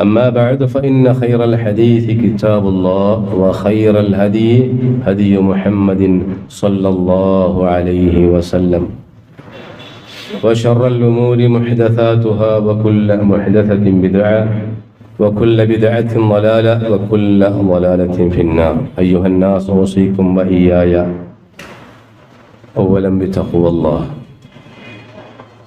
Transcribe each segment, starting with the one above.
أما بعد فإن خير الحديث كتاب الله وخير الهدي هدي محمد صلى الله عليه وسلم. وشر الأمور محدثاتها وكل محدثة بدعة وكل بدعة ضلالة وكل ضلالة في النار. أيها الناس أوصيكم وإياي. أولا بتقوى الله.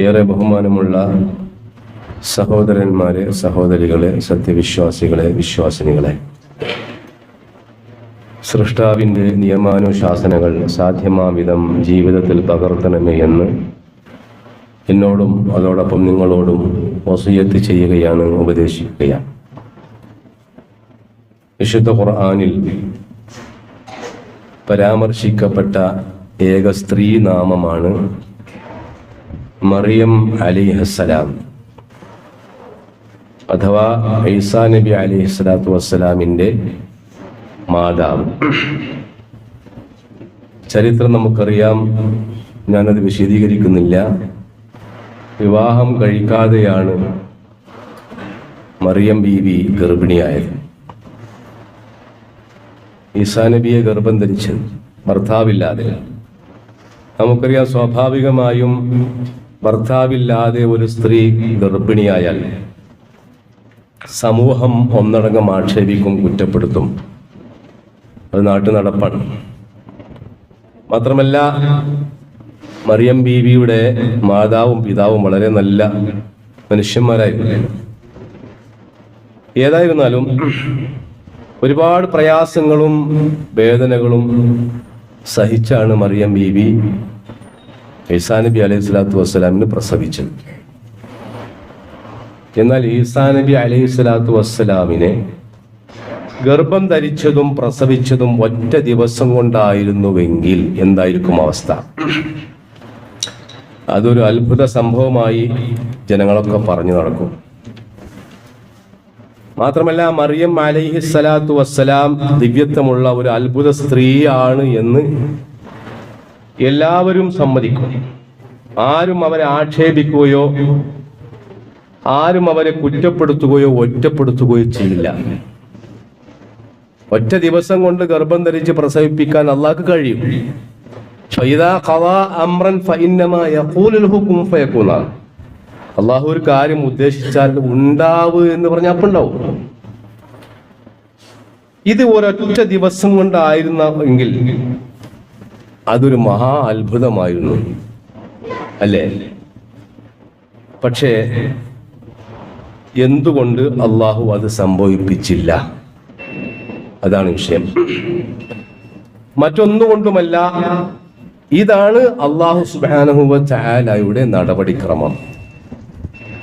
ഏറെ ബഹുമാനമുള്ള സഹോദരന്മാരെ സഹോദരികളെ സത്യവിശ്വാസികളെ വിശ്വാസിനികളെ. സൃഷ്ടാവിന്റെ നിയമാനുശാസനകൾ സാധ്യമാവിധം ജീവിതത്തിൽ പകർത്തണമേ എന്ന് എന്നോടും അതോടൊപ്പം നിങ്ങളോടും വസൂയത്ത് ചെയ്യുകയാണ് ഉപദേശിക്കുകയാണ്. വിശുദ്ധ ഖുർആാനിൽ പരാമർശിക്കപ്പെട്ട ഏക സ്ത്രീ നാമമാണ് മറിയം അലിഹസ്സലാം. അഥവാ ഐസാ നബി അലി സ്വലാത്തു വസ്സലാമിന്റെ മാതാവ്. ചരിത്രം നമുക്കറിയാം ഞാനത് വിശദീകരിക്കുന്നില്ല. വിവാഹം കഴിക്കാതെയാണ് മറിയം ബീവി ഗർഭിണിയായത്. ഈസാ നബിയെ ഗർഭം ധരിച്ചത് ഭർത്താവില്ലാതെ. നമുക്കറിയാം സ്വാഭാവികമായും ഭർത്താവില്ലാതെ ഒരു സ്ത്രീ ഗർഭിണിയായാൽ സമൂഹം ഒന്നടങ്കം ആക്ഷേപിക്കും കുറ്റപ്പെടുത്തും. അത് നാട്ടു നടപ്പാണ്. മാത്രമല്ല മറിയം ബീവിയുടെ മാതാവും പിതാവും വളരെ നല്ല മനുഷ്യന്മാരായിരുന്നു ഏതായിരുന്നാലും ഒരുപാട് പ്രയാസങ്ങളും വേദനകളും സഹിച്ചാണ് മറിയം ബീവി ഈസാ നബി അലൈഹി സ്വലാത്തു വസ്സലാമിന് പ്രസവിച്ചത് എന്നാൽ ഈസാ നബി അലൈഹി സ്വലാത്തു വസ്സലാമിനെ ഗർഭം ധരിച്ചതും പ്രസവിച്ചതും ഒറ്റ ദിവസം കൊണ്ടായിരുന്നുവെങ്കിൽ എന്തായിരിക്കും അവസ്ഥ? അതൊരു അത്ഭുത സംഭവമായി ജനങ്ങളൊക്കെ പറഞ്ഞു നടക്കും. മാത്രമല്ല മറിയം അലൈഹി സ്വലാത്തു വസ്സലാം ദിവ്യത്വമുള്ള ഒരു അത്ഭുത സ്ത്രീയാണ് എന്ന് എല്ലാവരും സമ്മതിക്കും. ആരും അവരെ ആക്ഷേപിക്കുകയോ ആരും അവരെ കുറ്റപ്പെടുത്തുകയോ ഒറ്റപ്പെടുത്തുകയോ ചെയ്യില്ല. ഒറ്റ ദിവസം കൊണ്ട് ഗർഭം ധരിച്ച് പ്രസവിപ്പിക്കാൻ അള്ളാഹ്ക്ക് കഴിയും. അള്ളാഹു ഒരു കാര്യം ഉദ്ദേശിച്ചാൽ ഉണ്ടാവ് എന്ന് പറഞ്ഞ അപ്പൊ ഉണ്ടാവും. ഇത് ഒരൊറ്റ ദിവസം കൊണ്ടായിരുന്നെങ്കിൽ അതൊരു മഹാ അത്ഭുതമായിരുന്നു. അല്ലേ? പക്ഷേ എന്തുകൊണ്ട് അള്ളാഹു അത് സംഭവിപ്പിച്ചില്ല? അതാണ് വിഷയം. മറ്റൊന്നുകൊണ്ടുമല്ല ഇതാണ് അള്ളാഹു സുബാനഹുവ ചായാലയുടെ നടപടിക്രമം.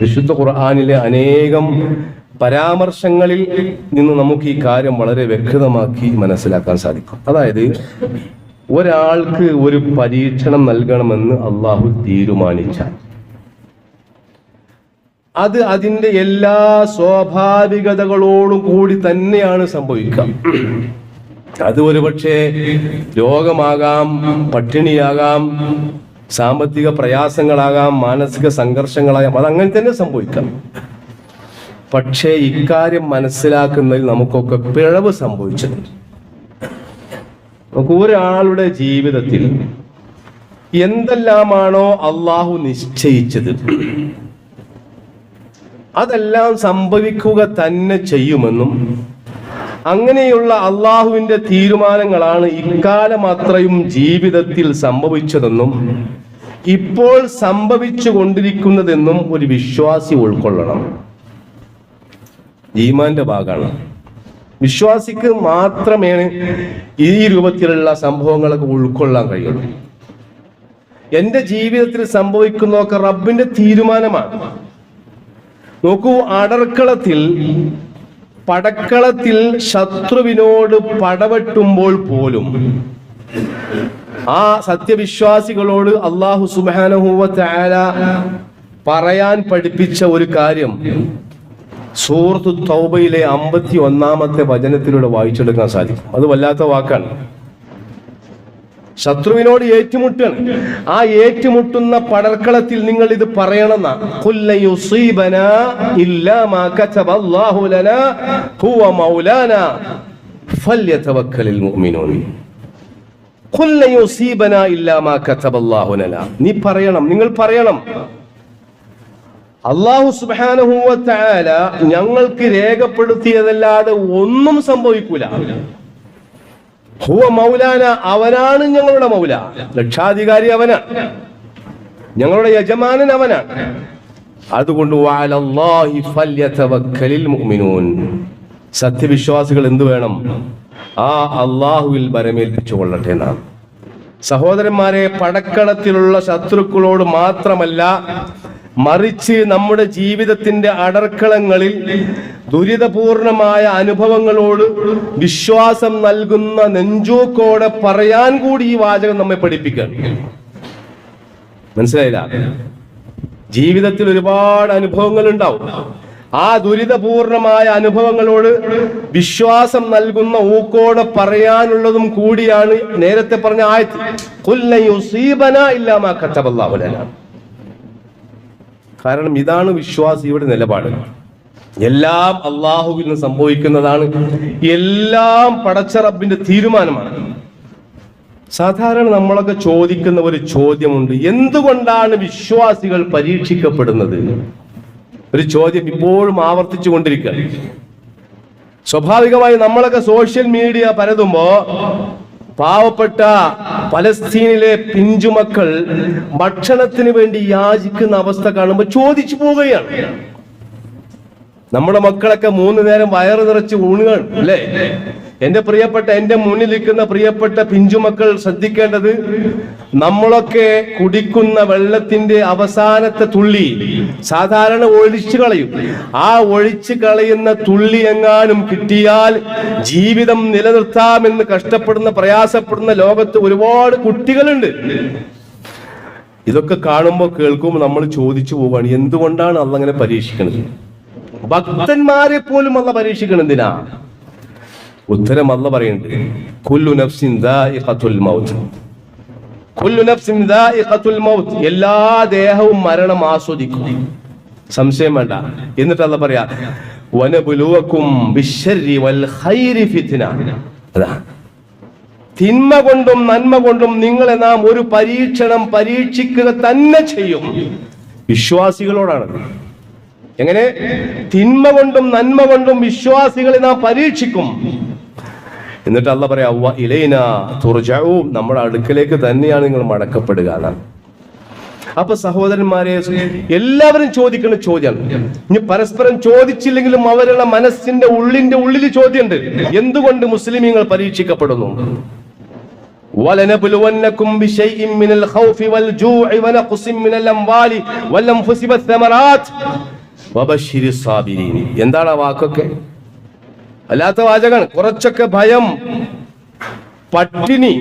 വിശുദ്ധ ഖുർആാനിലെ അനേകം പരാമർശങ്ങളിൽ നിന്ന് നമുക്ക് ഈ കാര്യം വളരെ വ്യക്തമാക്കി മനസ്സിലാക്കാൻ സാധിക്കും. അതായത് ഒരാൾക്ക് ഒരു പരീക്ഷണം നൽകണമെന്ന് അള്ളാഹു തീരുമാനിച്ച അത് അതിന്റെ എല്ലാ സ്വാഭാവികതകളോടും കൂടി തന്നെയാണ് സംഭവിക്കുക. അത് ഒരുപക്ഷെ രോഗമാകാം പട്ടിണിയാകാം സാമ്പത്തിക പ്രയാസങ്ങളാകാം മാനസിക സംഘർഷങ്ങളാകാം അത് അങ്ങനെ തന്നെ സംഭവിക്കാം. പക്ഷേ ഇക്കാര്യം മനസ്സിലാക്കുന്നതിൽ നമുക്കൊക്കെ പിഴവ് സംഭവിച്ചിട്ടുണ്ട്. നമുക്ക് ഒരാളുടെ ജീവിതത്തിൽ എന്തെല്ലാമാണോ അള്ളാഹു നിശ്ചയിച്ചത് അതെല്ലാം സംഭവിക്കുക തന്നെ ചെയ്യുമെന്നും അങ്ങനെയുള്ള അള്ളാഹുവിന്റെ തീരുമാനങ്ങളാണ് ഇക്കാലം അത്രയും ജീവിതത്തിൽ സംഭവിച്ചതെന്നും ഇപ്പോൾ സംഭവിച്ചു കൊണ്ടിരിക്കുന്നതെന്നും ഒരു വിശ്വാസി ഉൾക്കൊള്ളണം. ഈമാന്റെ ഭാഗമാണ്. വിശ്വാസിക്ക് മാത്രമേ ഈ രൂപത്തിലുള്ള സംഭവങ്ങളൊക്കെ ഉൾക്കൊള്ളാൻ കഴിയുള്ളൂ. എന്റെ ജീവിതത്തിൽ സംഭവിക്കുന്നതൊക്കെ റബ്ബിന്റെ തീരുമാനമാണ്. നോക്കൂ അടർക്കളത്തിൽ പടക്കളത്തിൽ ശത്രുവിനോട് പടവെട്ടുമ്പോൾ പോലും ആ സത്യവിശ്വാസികളോട് അള്ളാഹു സുബാനഹൂവ പറയാൻ പഠിപ്പിച്ച ഒരു കാര്യം സൂറത്ത് തൗബയിലെ അമ്പത്തി ഒന്നാമത്തെ വചനത്തിലൂടെ വായിച്ചെടുക്കാൻ സാധിക്കും. അത് വല്ലാത്ത വാക്കാണ്. ശത്രുവിനോട് ഏറ്റുമുട്ടാണ് ആ ഏറ്റുമുട്ടുന്ന പടർക്കളത്തിൽ നിങ്ങൾ ഇത് പറയണമെന്ന. നീ പറയണം നിങ്ങൾ പറയണം. അള്ളാഹു സുബാനഹൂവത്തായ ഞങ്ങൾക്ക് രേഖപ്പെടുത്തിയതല്ലാതെ ഒന്നും സംഭവിക്കൂല. ഹുവ മൗലാന അവനാണ് ഞങ്ങളുടെ മൗല. രക്ഷാധികാരി അവനാണ് ഞങ്ങളുടെ യജമാനൻ അവനാണ് അതുകൊണ്ട് സത്യവിശ്വാസികൾ എന്ത് വേണം? ആ അള്ളാഹുവിൽ ബരമേൽപ്പിച്ചു കൊള്ളട്ടെ എന്നാണ് സഹോദരന്മാരെ പടക്കളത്തിലുള്ള ശത്രുക്കളോട് മാത്രമല്ല മറിച്ച് നമ്മുടെ ജീവിതത്തിന്റെ അടർക്കളങ്ങളിൽ ദുരിതപൂർണമായ അനുഭവങ്ങളോട് വിശ്വാസം നൽകുന്ന നെഞ്ചൂക്കോടെ പറയാൻ കൂടി ഈ വാചകം നമ്മെ പഠിപ്പിക്കുകയാണ്. മനസ്സിലായില്ല? ജീവിതത്തിൽ ഒരുപാട് അനുഭവങ്ങൾ ഉണ്ടാവും ആ ദുരിതപൂർണമായ അനുഭവങ്ങളോട് വിശ്വാസം നൽകുന്ന ഊക്കോടെ പറയാനുള്ളതും കൂടിയാണ് നേരത്തെ പറഞ്ഞ ആയത്ത്. കൊല്ലയോ സീബന ഇല്ലാമാ കത്തബല്ലാഹു ലനാ. കാരണം ഇതാണ് വിശ്വാസിയുടെ നിലപാട്. എല്ലാം അള്ളാഹുവിൽ നിന്ന് സംഭവിക്കുന്നതാണ്. എല്ലാം പടച്ച റബ്ബിന്റെ തീരുമാനമാണ്. സാധാരണ നമ്മളൊക്കെ ചോദിക്കുന്ന ഒരു ചോദ്യമുണ്ട്. എന്തുകൊണ്ടാണ് വിശ്വാസികൾ പരീക്ഷിക്കപ്പെടുന്നത്? ഒരു ചോദ്യം ഇപ്പോഴും ആവർത്തിച്ചു കൊണ്ടിരിക്കുക സ്വാഭാവികമായി നമ്മളൊക്കെ സോഷ്യൽ മീഡിയ പരതുമ്പോ പാവപ്പെട്ട പലസ്തീനിലെ പിഞ്ചുമക്കൾ ഭക്ഷണത്തിന് വേണ്ടി യാചിക്കുന്ന അവസ്ഥ കാണുമ്പോൾ ചോദിച്ചു പോവുകയാണ്. നമ്മുടെ മക്കളൊക്കെ മൂന്ന് നേരം വയറ് നിറച്ച് ഊണുകയാണ് അല്ലേ? എന്റെ പ്രിയപ്പെട്ട എന്റെ മുന്നിൽ നിൽക്കുന്ന പ്രിയപ്പെട്ട പിഞ്ചുമക്കൾ ശ്രദ്ധിക്കേണ്ടത് നമ്മളൊക്കെ കുടിക്കുന്ന വെള്ളത്തിന്റെ അവസാനത്തെ തുള്ളി സാധാരണ ഒഴിച്ചു കളയും. ആ ഒഴിച്ചു കളയുന്ന തുള്ളി എങ്ങാനും കിട്ടിയാൽ ജീവിതം നിലനിർത്താമെന്ന് കഷ്ടപ്പെടുന്ന പ്രയാസപ്പെടുന്ന ലോകത്ത് ഒരുപാട് കുട്ടികളുണ്ട്. ഇതൊക്കെ കാണുമ്പോൾ കേൾക്കുമ്പോൾ നമ്മൾ ചോദിച്ചു പോവാണ് എന്തുകൊണ്ടാണ് അന്നങ്ങനെ പരീക്ഷിക്കുന്നത് ഭക്തന്മാരെ പോലും അല്ല പരീക്ഷിക്കണം എന്തിനാ? ഉത്തരം അല്ല പറയുന്നുണ്ട്. കുല്ലു നഫ്സിൻ ദാഇഖത്തുൽ മൗത്ത്. കുല്ലു നഫ്സിൻ ദാഇഖത്തുൽ മൗത്ത്. എല്ലാ ദേഹവും മരണം ആസ്വദിക്കും. സംശയം വേണ്ട. എന്നിട്ട് അല്ല പറയാ വനബുലുവക്കും ബിശ്ശരി വൽ ഖൈരി ഫിത്ന. അതാ. തിന്മ കൊണ്ടും നന്മ കൊണ്ടും നിങ്ങളെ നാം ഒരു പരീക്ഷണം പരീക്ഷിക്കുക തന്നെ ചെയ്യും. വിശ്വാസികളോടാണ് എങ്ങനെ തിന്മ കൊണ്ടും നന്മ കൊണ്ടും വിശ്വാസികളെ നാം പരീക്ഷിക്കും എന്നിട്ട് അല്ല പറയാ "വ ഇലൈന തുർജഊൻ നമ്മുടെ അടുക്കലേക്ക് തന്നെയാണ് നിങ്ങൾ മടക്കപ്പെടുക എന്നാണ് അപ്പൊ സഹോദരന്മാരെ എല്ലാവരും ചോദിക്കുന്ന ചോദ്യമാണ് ഇനി പരസ്പരം ചോദിച്ചില്ലെങ്കിലും അവരുടെ മനസ്സിന്റെ ഉള്ളിന്റെ ഉള്ളിൽ ചോദ്യമുണ്ട് എന്തുകൊണ്ട് മുസ്ലിമീങ്ങൾ പരീക്ഷിക്കപ്പെടുന്നു ولنبلونكم بشيء من الخوف والجوع ونقص من الأموال والأنفس والثمرات എന്താണ് ആ വാക്കൊക്കെ? അല്ലാത്ത വാചകമാണ്. കുറച്ചൊക്കെ ഭയം പട്ടിണി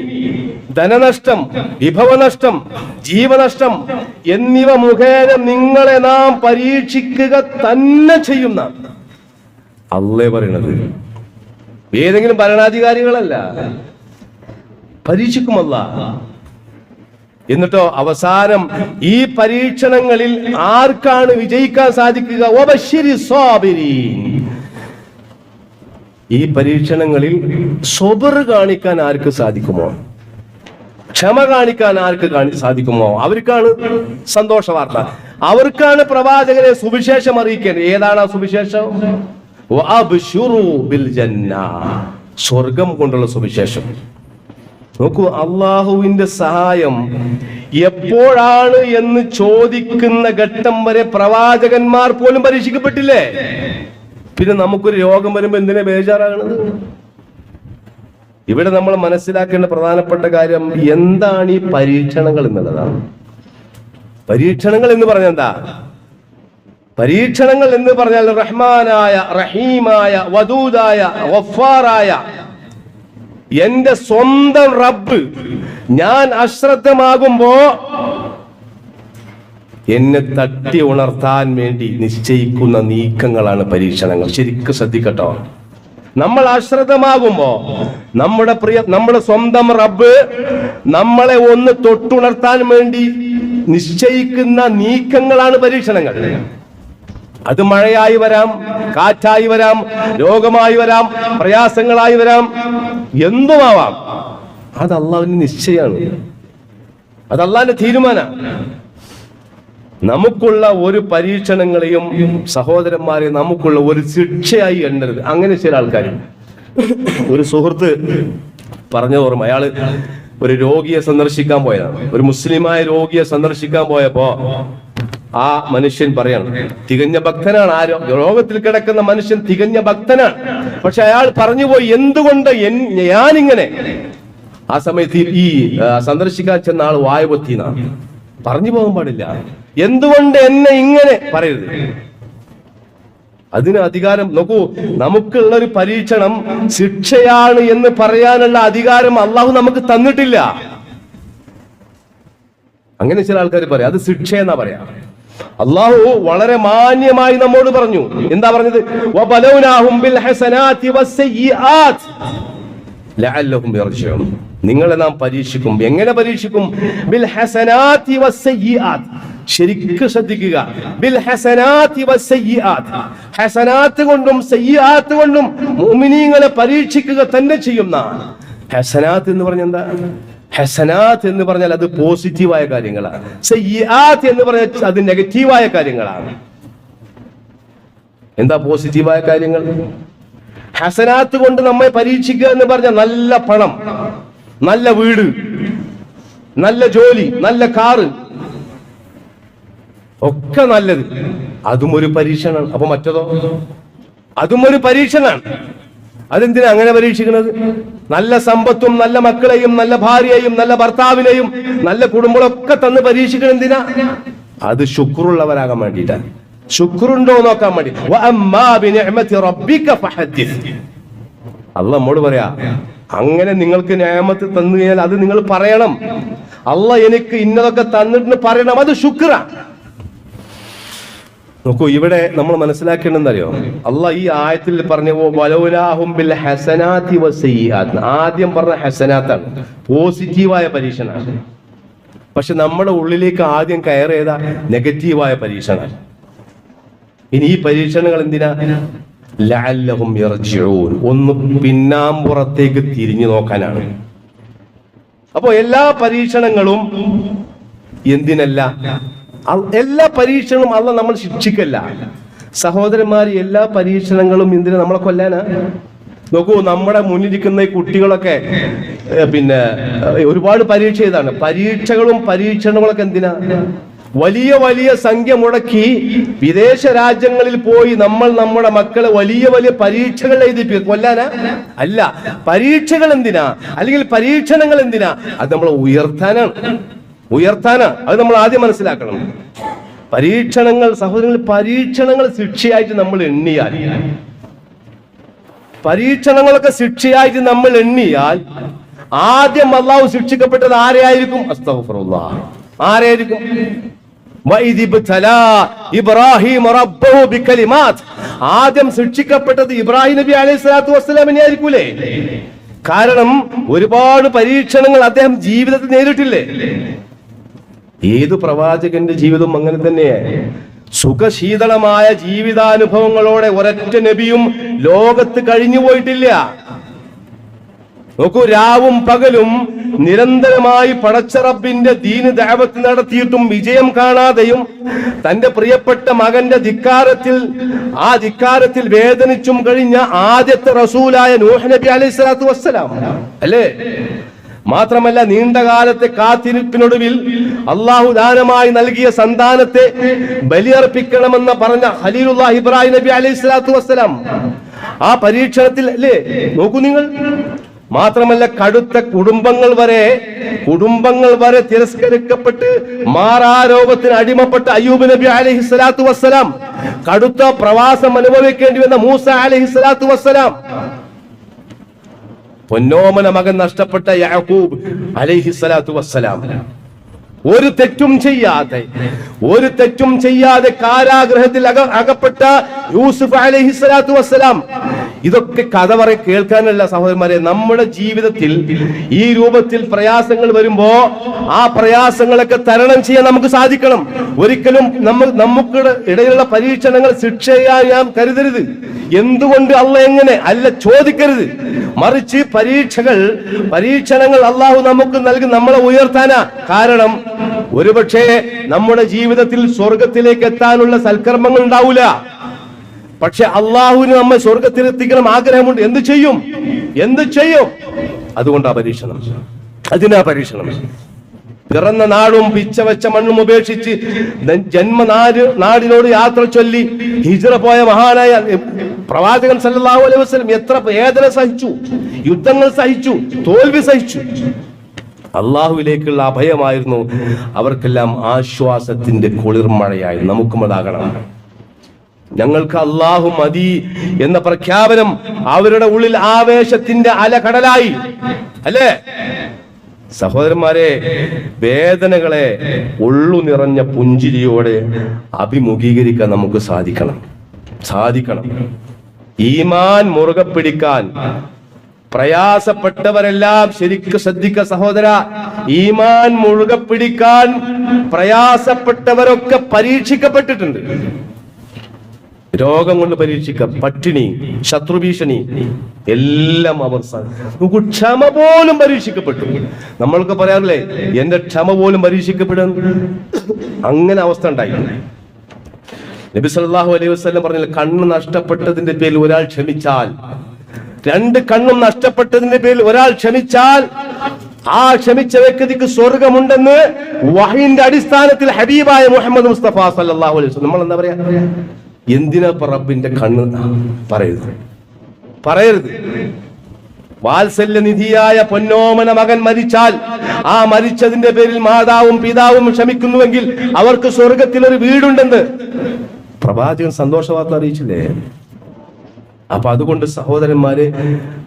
ധനനഷ്ടം വിഭവനഷ്ടം ജീവനഷ്ടം എന്നിവ മുഖേന നിങ്ങളെ നാം പരീക്ഷിക്കുക തന്നെ ചെയ്യുന്ന. അല്ലേ പറയണത്. ഏതെങ്കിലും ഭരണാധികാരികളല്ല. പരീക്ഷിക്കുമല്ല. എന്നിട്ടോ അവസാനം ഈ പരീക്ഷണങ്ങളിൽ ആർക്കാണ് വിജയിക്കാൻ സാധിക്കുക. ഈ പരീക്ഷണങ്ങളിൽ സ്വബർ കാണിക്കാൻ ആർക്ക് സാധിക്കുമോ? ക്ഷമ കാണിക്കാൻ ആർക്ക് സാധിക്കുമോ? അവർക്കാണ് സന്തോഷ വാർത്ത അവർക്കാണ് പ്രവാചകനെ സുവിശേഷം അറിയിക്കേണ്ടത്. ഏതാണ് ആ സുവിശേഷം? ബിൽ ജന്ന. സ്വർഗം കൊണ്ടുള്ള സുവിശേഷം. നോക്കൂ അള്ളാഹുവിന്റെ സഹായം എപ്പോഴാണ് എന്ന് ചോദിക്കുന്ന ഘട്ടം വരെ പ്രവാചകന്മാർ പോലും പരീക്ഷിക്കപ്പെട്ടില്ലേ? പിന്നെ നമുക്കൊരു രോഗം വരുമ്പോ എന്തിനാ ബേജാറാകണത്? ഇവിടെ നമ്മൾ മനസ്സിലാക്കേണ്ട പ്രധാനപ്പെട്ട കാര്യം എന്താണ് ഈ പരീക്ഷണങ്ങൾ എന്നുള്ളതാണ്. പരീക്ഷണങ്ങൾ എന്ന് പറഞ്ഞ എന്താ? പരീക്ഷണങ്ങൾ എന്ന് പറഞ്ഞാൽ റഹ്മാനായ റഹീമായ വദൂദായ വഫാറായ എന്റെ സ്വന്തം റബ്ബ് ഞാൻ അശ്രദ്ധമാകുമ്പോ എന്നെ തട്ടി ഉണർത്താൻ വേണ്ടി നിശ്ചയിക്കുന്ന നീക്കങ്ങളാണ് പരീക്ഷണങ്ങൾ. ശരിക്കും ശ്രദ്ധിക്കട്ടോ. നമ്മൾ അശ്രദ്ധമാകുമ്പോ നമ്മുടെ പ്രിയ നമ്മുടെ സ്വന്തം റബ്ബ് നമ്മളെ ഒന്ന് തൊട്ടുണർത്താൻ വേണ്ടി നിശ്ചയിക്കുന്ന നീക്കങ്ങളാണ് പരീക്ഷണങ്ങൾ. അത് മഴയായി വരാം കാറ്റായി വരാം രോഗമായി വരാം പ്രയാസങ്ങളായി വരാം എന്തുമാവാം? അത് അള്ളാഹുവിന്റെ നിശ്ചയമാണ്. അത് അള്ളാഹിന്റെ തീരുമാന. നമുക്കുള്ള ഒരു പരീക്ഷണങ്ങളെയും സഹോദരന്മാരെ നമുക്കുള്ള ഒരു ശിക്ഷയായി എണ്ണരുത്. അങ്ങനെ ചില ആൾക്കാർ ഒരു സുഹൃത്ത് പറഞ്ഞ ഓർമ്മ. അയാൾ ഒരു രോഗിയെ സന്ദർശിക്കാൻ പോയതാണ്. ഒരു മുസ്ലിമായ രോഗിയെ സന്ദർശിക്കാൻ പോയപ്പോ ആ മനുഷ്യൻ പറയണം തികഞ്ഞ ഭക്തനാണ് ആരോ? ലോകത്തിൽ കിടക്കുന്ന മനുഷ്യൻ തികഞ്ഞ ഭക്തനാണ്. പക്ഷെ അയാൾ പറഞ്ഞുപോയി എന്തുകൊണ്ട് ഞാനിങ്ങനെ? ആ സമയത്ത് ഈ- സന്ദർശിക്കാൻ ചെന്ന ആൾ വായുപത്തിന്നാണ് പറഞ്ഞു പോകാൻ പാടില്ല. എന്തുകൊണ്ട് എന്നെ ഇങ്ങനെ? പറയരുത്. അതിന് അധികാരം നോക്കൂ നമുക്കുള്ള ഒരു പരീക്ഷണം ശിക്ഷയാണ് എന്ന് പറയാനുള്ള അധികാരം അള്ളാഹു നമുക്ക് തന്നിട്ടില്ല. അങ്ങനെ ചില ആൾക്കാർ പറയാം അത് ശിക്ഷ എന്നാ പറയാ. അള്ളാഹു വളരെ മാന്യമായി നമ്മോട് പറഞ്ഞു. എന്താ പറഞ്ഞത്? നിങ്ങളെ നാം പരീക്ഷിക്കും. എങ്ങനെ പരീക്ഷിക്കും? ബിൽ ശരിക്കും ശ്രദ്ധിക്കുക. ബിൽ ഹസനാത്ത് കൊണ്ടും സയ്യാത്ത് കൊണ്ടും പരീക്ഷിക്കുക തന്നെ ചെയ്യുന്ന ഹസനാത്ത് എന്ന് പറഞ്ഞ എന്താ? ഹസനാത്ത് എന്ന് പറഞ്ഞാൽ അത് പോസിറ്റീവായ കാര്യങ്ങളാണ്. എന്ന് പറഞ്ഞാൽ അത് നെഗറ്റീവായ കാര്യങ്ങളാണ്. എന്താ പോസിറ്റീവായ കാര്യങ്ങൾ? ഹസനാത്ത് കൊണ്ട് നമ്മെ പരീക്ഷിക്കുക എന്ന് പറഞ്ഞാൽ നല്ല പണം നല്ല വീട് നല്ല ജോലി നല്ല കാറ്. ഒക്കെ നല്ലത്. അതും ഒരു പരീക്ഷണമാണ്. അപ്പൊ മറ്റതോ? അതും ഒരു പരീക്ഷണാണ് അതെന്തിനാ അങ്ങനെ പരീക്ഷിക്കുന്നത്? നല്ല സമ്പത്തും നല്ല മക്കളെയും നല്ല ഭാര്യയെയും നല്ല ഭർത്താവിനെയും നല്ല കുടുംബങ്ങളൊക്കെ തന്ന് പരീക്ഷിക്കണം എന്തിനാ? അത് ശുക്രുള്ളവരാകാൻ വേണ്ടിയിട്ടാണ് ശുക്രുണ്ടോ നോക്കാൻ വേണ്ടി. അല്ല നമ്മോട് പറയാ അങ്ങനെ നിങ്ങൾക്ക് ന്യായമത്ത് തന്നു കഴിഞ്ഞാൽ അത് നിങ്ങൾ പറയണം. അല്ല എനിക്ക് ഇന്നതൊക്കെ തന്നിട്ട് പറയണം. അത് ശുക്ര. നോക്കൂ ഇവിടെ നമ്മൾ മനസ്സിലാക്കേണ്ടെന്നറിയോ അല്ല ഈ ആയത്തിൽ പറഞ്ഞ ബിൽ ആദ്യം പറഞ്ഞ ഹസനാത്താണ്. പോസിറ്റീവായ പരീക്ഷണമാണ്. പക്ഷെ നമ്മുടെ ഉള്ളിലേക്ക് ആദ്യം കയറിയത് നെഗറ്റീവായ പരീക്ഷണമാണ്. ഇനി ഈ പരീക്ഷണങ്ങൾ എന്തിനാ? യർജിഊൻ. ഒന്ന് പിന്നാമ്പുറത്തേക്ക് തിരിഞ്ഞു നോക്കാനാണ്. അപ്പോ എല്ലാ പരീക്ഷണങ്ങളും എന്തിനല്ല? എല്ലാ പരീക്ഷണവും അല്ല നമ്മൾ ശിക്ഷിക്കല്ല. സഹോദരന്മാർ എല്ലാ പരീക്ഷണങ്ങളും എന്തിനാ നമ്മളെ കൊല്ലാനാ? നോക്കൂ നമ്മുടെ മുന്നിലിരിക്കുന്ന ഈ കുട്ടികളൊക്കെ പിന്നെ ഒരുപാട് പരീക്ഷ ചെയ്താണ് പരീക്ഷകളും പരീക്ഷണങ്ങളൊക്കെ എന്തിനാ? വലിയ വലിയ സംഖ്യ മുടക്കി വിദേശ രാജ്യങ്ങളിൽ പോയി നമ്മൾ നമ്മുടെ മക്കളെ വലിയ വലിയ പരീക്ഷകൾ എഴുതിപ്പി കൊല്ലാനാ? അല്ല പരീക്ഷകൾ എന്തിനാ? അല്ലെങ്കിൽ പരീക്ഷണങ്ങൾ എന്തിനാ? അത് നമ്മളെ ഉയർത്താനാണ്. ഉയർത്താനാ. അത് നമ്മൾ ആദ്യം മനസ്സിലാക്കണം. പരീക്ഷണങ്ങൾ സഹോദരങ്ങൾ പരീക്ഷണങ്ങൾ ശിക്ഷയായിട്ട് നമ്മൾ എണ്ണിയാൽ പരീക്ഷണങ്ങളൊക്കെ ശിക്ഷയായിട്ട് നമ്മൾ എണ്ണിയാൽ ആദ്യം അള്ളാഹു ശിക്ഷിക്കപ്പെട്ടത് ആരെയായിരിക്കും? ആരെയായിരിക്കും? ആദ്യം ശിക്ഷിക്കപ്പെട്ടത് ഇബ്രാഹിം നബി അലൈഹി സ്വലാത്തു വസ്സലാമിനെ ആയിരിക്കൂലേ കാരണം ഒരുപാട് പരീക്ഷണങ്ങൾ അദ്ദേഹം ജീവിതത്തിൽ നേരിട്ടില്ലേ? ഏത് പ്രവാചകന്റെ ജീവിതം അങ്ങനെ തന്നെയാണ് സുഖശീതളമായ ജീവിതാനുഭവങ്ങളോടെ ഒരൊറ്റ നബിയും ലോകത്ത് കഴിഞ്ഞു പോയിട്ടില്ല. നോക്കൂ രാവും പകലും നിരന്തരമായി പടച്ചറബിന്റെ ദീന് ദേവത്ത് നടത്തിയിട്ടും വിജയം കാണാതെയും തന്റെ പ്രിയപ്പെട്ട മകന്റെ ധിക്കാരത്തിൽ ആ ധിക്കാരത്തിൽ വേദനിച്ചും കഴിഞ്ഞ ആദ്യത്തെ റസൂലായ നൂഹ് നബി അലൈഹി സ്വലാത്തു വസ്സലാം. അല്ലേ? മാത്രമല്ല നീണ്ടകാലത്തെ കാത്തിരിപ്പിനൊടുവിൽ അള്ളാഹു ദാനമായി നൽകിയ സന്താനത്തെ ബലിയർപ്പിക്കണമെന്ന് പറഞ്ഞ ഹലീലുള്ള ഇബ്രാഹിം നബി അലൈഹി സ്വലാത്തു വസ്സലാം. ആ പരീക്ഷണത്തിൽ അല്ലേ? നോക്കൂ നിങ്ങൾ. മാത്രമല്ല കടുത്ത കുടുംബങ്ങൾ വരെ കുടുംബങ്ങൾ വരെ തിരസ്കരിക്കപ്പെട്ട് മാറാരോഗത്തിന് അടിമപ്പെട്ട അയ്യൂബ് നബി അലഹി സ്വലാത്തു വസ്സലാം. കടുത്ത പ്രവാസം അനുഭവിക്കേണ്ടി വന്ന മൂസ അലഹി സ്വലാത്തു വസ്സലാം. പൊന്നോമന മകൻ നഷ്ടപ്പെട്ട യാക്കൂബ് അലൈഹി സ്വലാത്തു വസ്സലാം. ഒരു തെറ്റും ചെയ്യാതെ ഒരു തെറ്റും ചെയ്യാതെ കാരാഗ്രഹത്തിൽ അക അകപ്പെട്ട യൂസുഫ് അലൈഹിസ്സലാത്തു വസ്സലാം. ഇതൊക്കെ കഥ പറയ കേൾക്കാനല്ല സഹോദരന്മാരെ നമ്മുടെ ജീവിതത്തിൽ ഈ രൂപത്തിൽ പ്രയാസങ്ങൾ വരുമ്പോ ആ പ്രയാസങ്ങളൊക്കെ തരണം ചെയ്യാൻ നമുക്ക് സാധിക്കണം. ഒരിക്കലും നമ്മൾ നമുക്ക് ഇടയിലുള്ള പരീക്ഷണങ്ങൾ ശിക്ഷയായി നാം കരുതരുത്. എന്തുകൊണ്ട് അല്ല എങ്ങനെ? അല്ല ചോദിക്കരുത്. മറിച്ച് പരീക്ഷകൾ പരീക്ഷണങ്ങൾ അള്ളാഹു നമുക്ക് നൽകി നമ്മളെ ഉയർത്താനാ. കാരണം ഒരുപക്ഷെ നമ്മുടെ ജീവിതത്തിൽ സ്വർഗത്തിലേക്ക് എത്താനുള്ള സൽക്കർമ്മങ്ങൾ ഉണ്ടാവൂല. പക്ഷെ അള്ളാഹുവിന് നമ്മൾ സ്വർഗത്തിലെത്തിക്കണം ആഗ്രഹമുണ്ട്. എന്ത് ചെയ്യും? എന്ത് ചെയ്യും? അതുകൊണ്ടാ പരീക്ഷണം. അതിനാ പരീക്ഷണം. പിറന്ന നാടും പിച്ച വെച്ച മണ്ണും ഉപേക്ഷിച്ച് ജന്മനാട് നാടിനോട് യാത്ര ചൊല്ലി ഹിജറ പോയ മഹാനായ പ്രവാചകൻ സല്ലല്ലാഹു അലൈഹി വസല്ലം എത്ര വേദന സഹിച്ചു യുദ്ധങ്ങൾ സഹിച്ചു തോൽവി സഹിച്ചു. അള്ളാഹുവിലേക്കുള്ള അഭയമായിരുന്നു അവർക്കെല്ലാം ആശ്വാസത്തിന്റെ കുളിർമഴയായി നമുക്കും അതാകണം. ഞങ്ങൾക്ക് അള്ളാഹു മതി എന്ന പ്രഖ്യാപനം അവരുടെ ഉള്ളിൽ ആവേശത്തിന്റെ അലകടലായി. അല്ലേ? സഹോദരന്മാരെ വേദനകളെ ഉള്ളു നിറഞ്ഞ പുഞ്ചിരിയോടെ അഭിമുഖീകരിക്കാൻ നമുക്ക് സാധിക്കണം. സാധിക്കണം. ഈമാൻ മുറുകെ പിടിക്കാൻ പ്രയാസപ്പെട്ടവരെല്ലാം ശരിക്കും ശ്രദ്ധിക്ക സഹോദര. ഈമാൻ മുറുകെ പിടിക്കാൻ പ്രയാസപ്പെട്ടവരൊക്കെ പരീക്ഷിക്കപ്പെട്ടിട്ടുണ്ട്. രോഗം കൊണ്ട് പരീക്ഷിക്കാം പട്ടിണി ശത്രുഭീഷണി എല്ലാം അവർ നമുക്ക് ക്ഷമ പോലും പരീക്ഷിക്കപ്പെട്ടു. നമ്മൾക്ക് പറയാറില്ലേ എന്റെ ക്ഷമ പോലും പരീക്ഷിക്കപ്പെടും. അങ്ങനെ അവസ്ഥ ഉണ്ടായി. നബി സല്ലല്ലാഹു അലൈഹി വസല്ലം പറഞ്ഞില്ല കണ്ണ് നഷ്ടപ്പെട്ടതിന്റെ പേരിൽ ഒരാൾ ക്ഷമിച്ചാൽ. രണ്ട് കണ്ണും നഷ്ടപ്പെട്ടതിന്റെ പേരിൽ ഒരാൾ ക്ഷമിച്ചാൽ ആ ക്ഷമിച്ച വ്യക്തിക്ക് സ്വർഗമുണ്ടെന്ന് വഹിന്റെ അടിസ്ഥാനത്തിൽ ഹബീബായ മുഹമ്മദ് മുസ്തഫ സല്ലല്ലാഹു അലൈഹി വസല്ലം നമ്മൾ എന്താ പറയാ? എന്തിനാ പറപ്പിന്റെ കണ്ണ് പറയരുത്? പറയരുത്. വാത്സല്യനിധിയായ പൊന്നോമന മകൻ മരിച്ചാൽ ആ മരിച്ചതിന്റെ പേരിൽ മാതാവും പിതാവും ക്ഷമിക്കുന്നുവെങ്കിൽ അവർക്ക് സ്വർഗത്തിൽ ഒരു വീടുണ്ടെന്ന്. പ്രവാചകൻ സന്തോഷവാർത്ത അറിയിച്ചില്ലേ? അപ്പൊ അതുകൊണ്ട് സഹോദരന്മാരെ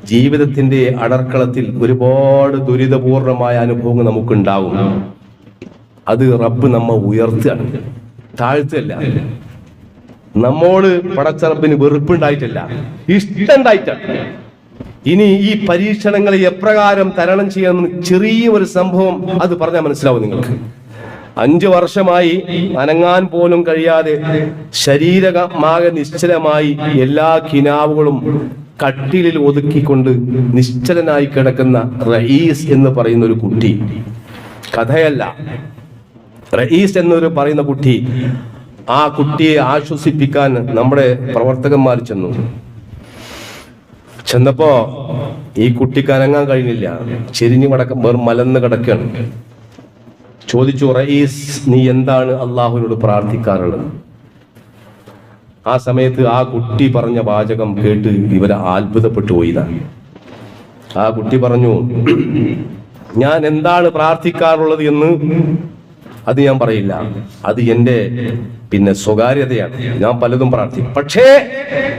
ജീവിതത്തിന്റെ അടർക്കളത്തിൽ ഒരുപാട് ദുരിതപൂർണമായ അനുഭവങ്ങൾ നമുക്കുണ്ടാവും. അത് റബ്ബ് നമ്മ ഉയർത്തുകയാണ്. താഴ്ത്തല്ല നമ്മോട് പടച്ചറപ്പിന് വെറുപ്പുണ്ടായിട്ടില്ല. ഇഷ്ടമുണ്ടായിട്ടാണ് ഇനി ഈ പരീക്ഷണങ്ങളെ എപ്രകാരം തരണം ചെയ്യാമെന്ന് ചെറിയ ഒരു സംഭവം അത് പറഞ്ഞാൽ മനസ്സിലാവും നിങ്ങൾക്ക്. അഞ്ചു വർഷമായി അനങ്ങാൻ പോലും കഴിയാതെ ശരീരമാകെ നിശ്ചലമായി എല്ലാ കിനാവുകളും കട്ടിലിൽ ഒതുക്കിക്കൊണ്ട് നിശ്ചലനായി കിടക്കുന്ന റയീസ് എന്ന് പറയുന്ന ഒരു കുട്ടി. കഥയല്ല. റയീസ് എന്നൊരു പറയുന്ന കുട്ടി ആ കുട്ടിയെ ആശ്വസിപ്പിക്കാൻ നമ്മുടെ പ്രവർത്തകന്മാർ ചെന്നു. ചെന്നപ്പോ ഈ കുട്ടിക്ക് അനങ്ങാൻ കഴിഞ്ഞില്ല. ചെരിഞ്ഞു കിടക്ക വെറും മലന്ന് കിടക്കുകയാണ് ചോദിച്ചു റയീസ് നീ എന്താണ് അള്ളാഹുവിനോട് പ്രാർത്ഥിക്കാറുള്ളത്? ആ സമയത്ത് ആ കുട്ടി പറഞ്ഞ വാചകം കേട്ട് ഇവരെ അത്ഭുതപ്പെട്ടു പോയിതാണ് ആ കുട്ടി പറഞ്ഞു ഞാൻ എന്താണ് പ്രാർത്ഥിക്കാറുള്ളത് എന്ന് അത് ഞാൻ പറയില്ല. അത് എന്റെ പിന്നെ സ്വകാര്യതയാണ്. ഞാൻ പലതും പ്രാർത്ഥിക്കും പക്ഷേ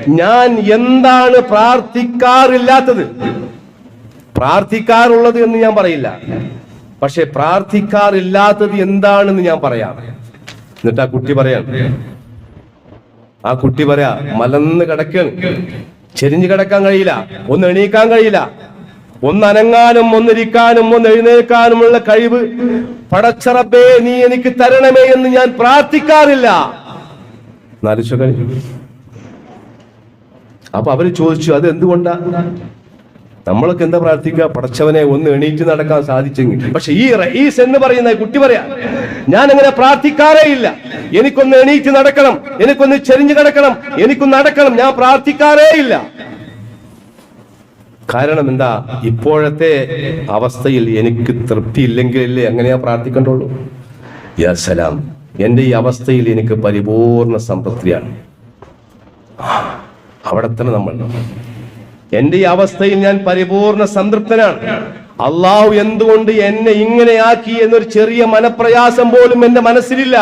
ഞാൻ എന്താണ് പ്രാർത്ഥിക്കാറില്ലാത്തത്? പ്രാർത്ഥിക്കാറുള്ളത് എന്ന് ഞാൻ പറയില്ല. പക്ഷെ പ്രാർത്ഥിക്കാറില്ലാത്തത് എന്താണെന്ന് ഞാൻ പറയാം. എന്നിട്ട് ആ കുട്ടി പറയാം. ആ കുട്ടി പറയാ മലന്ന് കിടക്കാണ് ചെരിഞ്ഞു കിടക്കാൻ കഴിയില്ല. ഒന്ന് എണീക്കാൻ കഴിയില്ല. ഒന്ന് അനങ്ങാനും ഒന്നിരിക്കാനും ഒന്ന് എഴുന്നേൽക്കാനുമുള്ള കഴിവ് പടച്ചറബേ നീ എനിക്ക് തരണമേ എന്ന് ഞാൻ പ്രാർത്ഥിക്കാറില്ല. അപ്പൊ അവർ ചോദിച്ചു അത് എന്തുകൊണ്ടാ നമ്മളൊക്കെ എന്താ പ്രാർത്ഥിക്കുക? പടച്ചവനെ ഒന്ന് എണീറ്റ് നടക്കാൻ സാധിച്ചെങ്കിൽ. പക്ഷെ ഈ റയീസ് എന്ന് പറയുന്ന കുട്ടി പറയാ ഞാൻ അങ്ങനെ പ്രാർത്ഥിക്കാറേ ഇല്ല. എനിക്കൊന്ന് എണീറ്റ് നടക്കണം. എനിക്കൊന്ന് ചെരിഞ്ഞു കിടക്കണം. എനിക്കൊന്ന് നടക്കണം. ഞാൻ പ്രാർത്ഥിക്കാറേ ഇല്ല. കാരണം എന്താ? ഇപ്പോഴത്തെ അവസ്ഥയിൽ എനിക്ക് തൃപ്തിയില്ലെങ്കിലല്ലേ എങ്ങനെയാ പ്രാർത്ഥിക്കണ്ടുള്ളൂ. യാ സലാം. എന്റെ ഈ അവസ്ഥയിൽ എനിക്ക് പരിപൂർണ സംതൃപ്തിയാണ്. അവിടെ തന്നെ നമ്മൾ. എന്റെ ഈ അവസ്ഥയിൽ ഞാൻ പരിപൂർണ സംതൃപ്തനാണ്. അള്ളാഹു എന്തുകൊണ്ട് എന്നെ ഇങ്ങനെ ആക്കി എന്നൊരു ചെറിയ മനപ്രയാസം പോലും എന്റെ മനസ്സിലില്ല.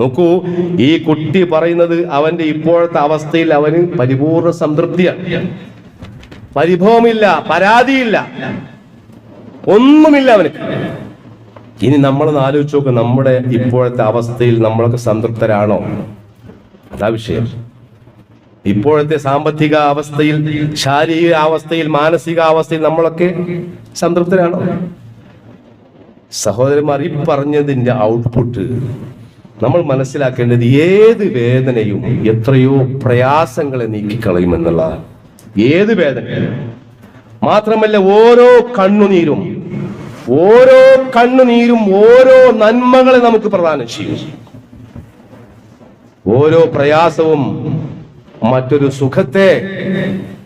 നോക്കൂ ഈ കുട്ടി പറയുന്നത് അവന്റെ ഇപ്പോഴത്തെ അവസ്ഥയിൽ അവന് പരിപൂർണ സംതൃപ്തിയാണ്. പരിഭവമില്ല പരാതിയില്ല. ഒന്നുമില്ല അവന്. ഇനി നമ്മളൊന്ന് ആലോചിച്ച് നോക്ക് നമ്മുടെ ഇപ്പോഴത്തെ അവസ്ഥയിൽ നമ്മളൊക്കെ സംതൃപ്തരാണോ? അതാ വിഷയം. ഇപ്പോഴത്തെ സാമ്പത്തിക അവസ്ഥയിൽ ശാരീരിക അവസ്ഥയിൽ മാനസിക അവസ്ഥയിൽ നമ്മളൊക്കെ സംതൃപ്തരാണോ? സഹോദരന്മാർ ഈ പറഞ്ഞതിന്റെ ഔട്ട്പുട്ട് നമ്മൾ മനസ്സിലാക്കേണ്ടത് ഏത് വേദനയും എത്രയോ പ്രയാസങ്ങളെ നീക്കിക്കളയുമെന്നുള്ളതാണ് ഏത് വേദന? മാത്രമല്ല ഓരോ കണ്ണുനീരും ഓരോ കണ്ണുനീരും ഓരോ നന്മകളെ നമുക്ക് പ്രദാനം ചെയ്യും. ഓരോ പ്രയാസവും മറ്റൊരു സുഖത്തെ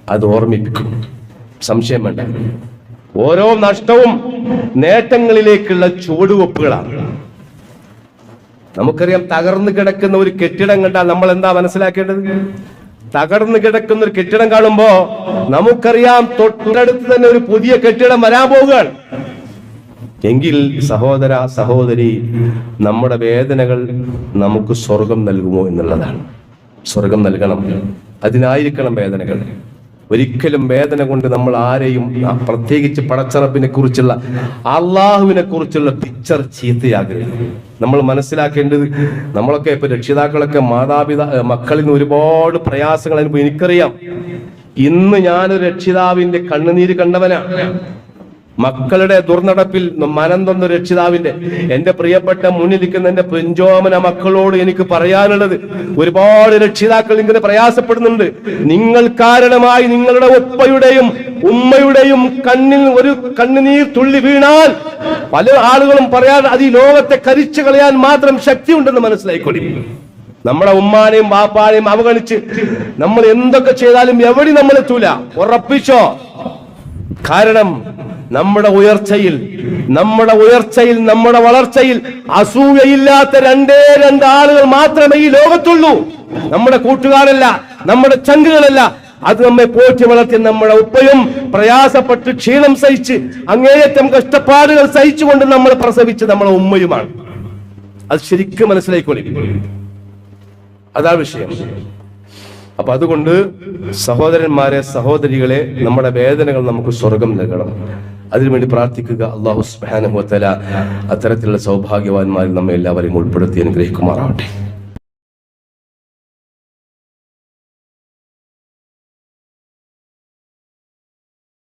അത് ഓർമ്മിപ്പിക്കും. സംശയം വേണ്ട. ഓരോ നഷ്ടവും നേട്ടങ്ങളിലേക്കുള്ള ചുവടുവെപ്പുകളാണ്. നമുക്കറിയാം തകർന്നു കിടക്കുന്ന ഒരു കെട്ടിടം കണ്ടാൽ നമ്മൾ എന്താ മനസ്സിലാക്കേണ്ടത്? തകർന്നു കിടക്കുന്ന ഒരു കെട്ടിടം കാണുമ്പോ നമുക്കറിയാം തൊട്ടടുത്ത് തന്നെ ഒരു പുതിയ കെട്ടിടം വരാൻ പോവുകയാണ്. എങ്കിൽ സഹോദര സഹോദരി നമ്മുടെ വേദനകൾ നമുക്ക് സ്വർഗം നൽകുമോ എന്നുള്ളതാണ്. സ്വർഗം നൽകണം. അതിനായിരിക്കണം വേദനകൾ. ഒരിക്കലും വേദന കൊണ്ട് നമ്മൾ ആരെയും പ്രത്യേകിച്ച് പടച്ചറപ്പിനെ കുറിച്ചുള്ള അള്ളാഹുവിനെ കുറിച്ചുള്ള പിക്ചർ ചീത്തയാകരുത്. നമ്മൾ മനസ്സിലാക്കേണ്ടത് നമ്മളൊക്കെ ഇപ്പൊ രക്ഷിതാക്കളൊക്കെ മാതാപിതാ മക്കളിൽ നിന്ന് ഒരുപാട് പ്രയാസങ്ങൾ എനിക്കറിയാം. ഇന്ന് ഞാനൊരു രക്ഷിതാവിന്റെ കണ്ണുനീര് കണ്ടവനാണ്. മക്കളുടെ ദുർനടപ്പിൽ മനം തന്ന രക്ഷിതാവിന്റെ എന്റെ പ്രിയപ്പെട്ട മുന്നിലിരിക്കുന്ന എന്റെ പെഞ്ചോമന മക്കളോട് എനിക്ക് പറയാനുള്ളത് ഒരുപാട് രക്ഷിതാക്കൾ ഇങ്ങനെ പ്രയാസപ്പെടുന്നുണ്ട്. നിങ്ങൾ കാരണമായി നിങ്ങളുടെ ഉപ്പയുടെയും ഉമ്മയുടെയും കണ്ണിൽ ഒരു കണ്ണുനീർ തുള്ളി വീണാൽ പല ആളുകളും പറയാൻ അത് ഈ ലോകത്തെ കരിച്ചു കളയാൻ മാത്രം ശക്തിയുണ്ടെന്ന് മനസ്സിലായിക്കൊള്ളി നമ്മുടെ ഉമ്മാനെയും ബാപ്പാനെയും അവഗണിച്ച് നമ്മൾ എന്തൊക്കെ ചെയ്താലും എവിടെ നമ്മൾ എത്തൂല. ഉറപ്പിച്ചോ? കാരണം നമ്മുടെ ഉയർച്ചയിൽ നമ്മുടെ ഉയർച്ചയിൽ നമ്മുടെ വളർച്ചയിൽ അസൂയയില്ലാത്ത രണ്ടേ രണ്ട് ആളുകൾ മാത്രമേ ഈ ലോകത്തുള്ളൂ. നമ്മുടെ കൂട്ടുകാരല്ല നമ്മുടെ ചങ്കുകളല്ല. അത് നമ്മെ പോറ്റി വളർത്തി നമ്മുടെ ഉപ്പയും പ്രയാസപ്പെട്ട് ക്ഷീണം സഹിച്ച് അങ്ങേയറ്റം കഷ്ടപ്പാടുകൾ സഹിച്ചുകൊണ്ട് നമ്മൾ പ്രസവിച്ച് നമ്മളെ ഉമ്മയുമാണ്. അത് ശരിക്കും മനസ്സിലായിക്കോളി. അതാ വിഷയം. അപ്പൊ അതുകൊണ്ട് സഹോദരന്മാരെ സഹോദരികളെ നമ്മുടെ വേദനകൾ നമുക്ക് സ്വർഗം നൽകണം. അതിനുവേണ്ടി പ്രാർത്ഥിക്കുക. അള്ളാഹു സുബ്ഹാനഹു വതആല അത്തരത്തിലുള്ള സൗഭാഗ്യവാന്മാരിൽ നമ്മെ എല്ലാവരെയും ഉൾപ്പെടുത്തി അനുഗ്രഹിക്കുമാറാവട്ടെ.